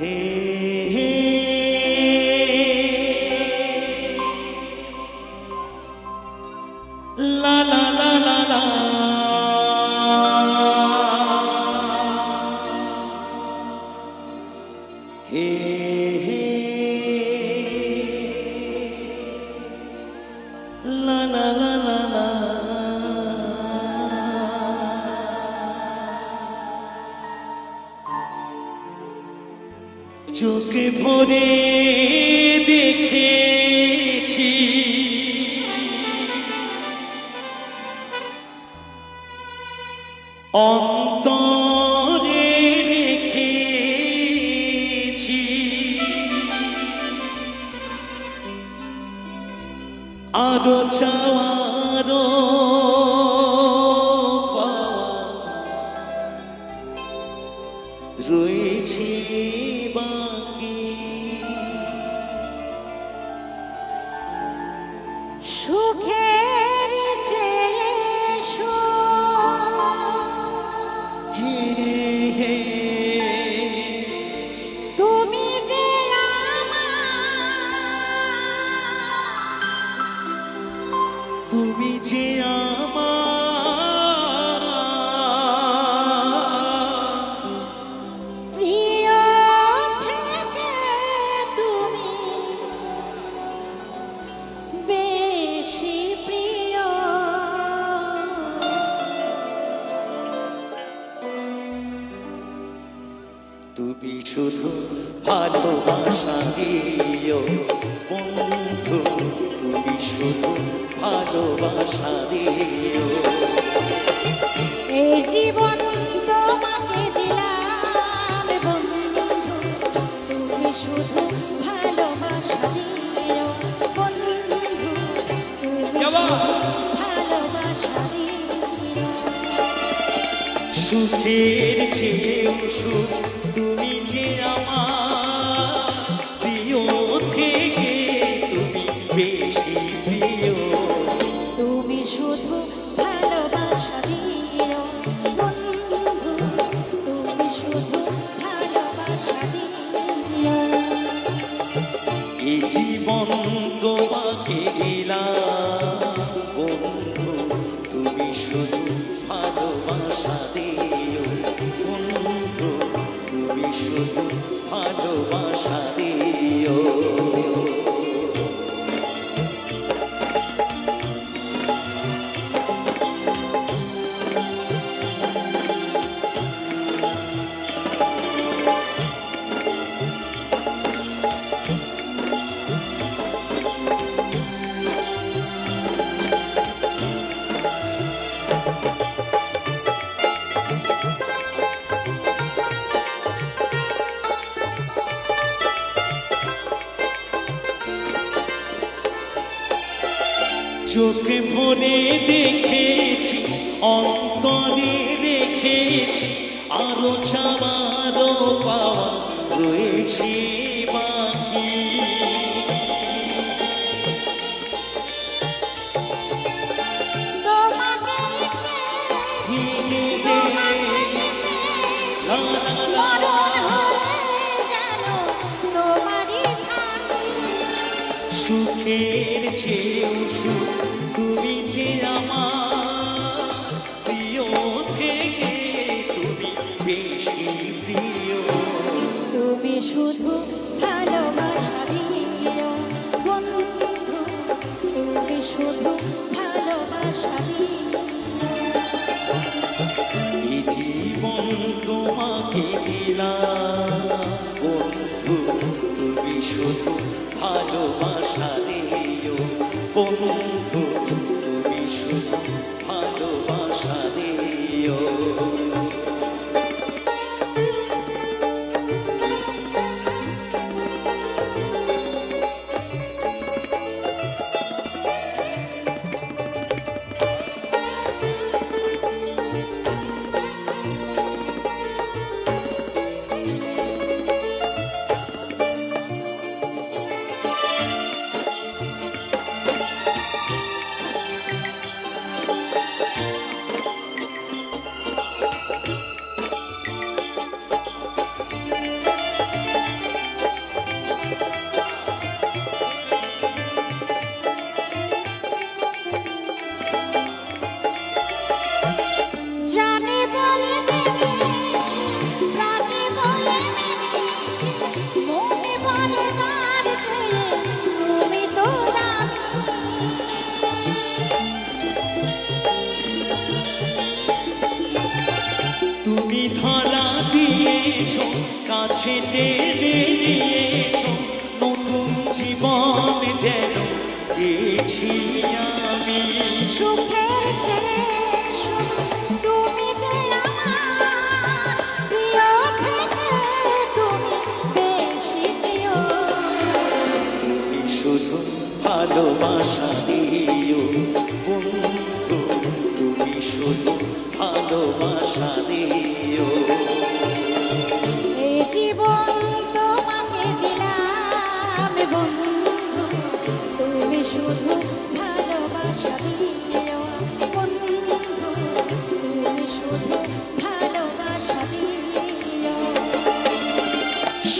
হে হে চোখে ভরে দেখেছি। অন্তরে রেখেছি আরও চাওয়ারো তুমি শুধু ভালোবাসা দিও। বন্ধু তুমি শুধু ভালোবাসা দিও। এই জীবন তোমাকে দিলাম বন্ধু তুমি শুধু ভালোবাসা দিও। বন্ধু তুমি ভালোবাসা দিও। সুখের চেয়েও সুখ তোমাকে দিলাম চোখে ভরে দেখেছি অন্তরে রেখেছি আরও চাওয়ারও পাওয়া রয়েছে বাকি। সুখের চেয়েও সুখ তুমি যে আমার প্রিয় থেকে তুমি বেশি প্রিয়। তুমি শুধু ভালোবাসা দিও বন্ধু। তুমি শুধু ভালোবাসা জীবন তোমাকে দিলাম বন্ধু। তুমি শুধু ভালোবাসা দিও বন্ধু। তুমি ধরা দিয়েছ কাছে টেনে নিয়েছ নতুন জীবন যেন পেয়েছি আমি। শুধু ভালোবাসা দিও তুমি শুধু ভালোবাসা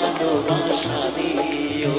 ভালোবাসা দিও।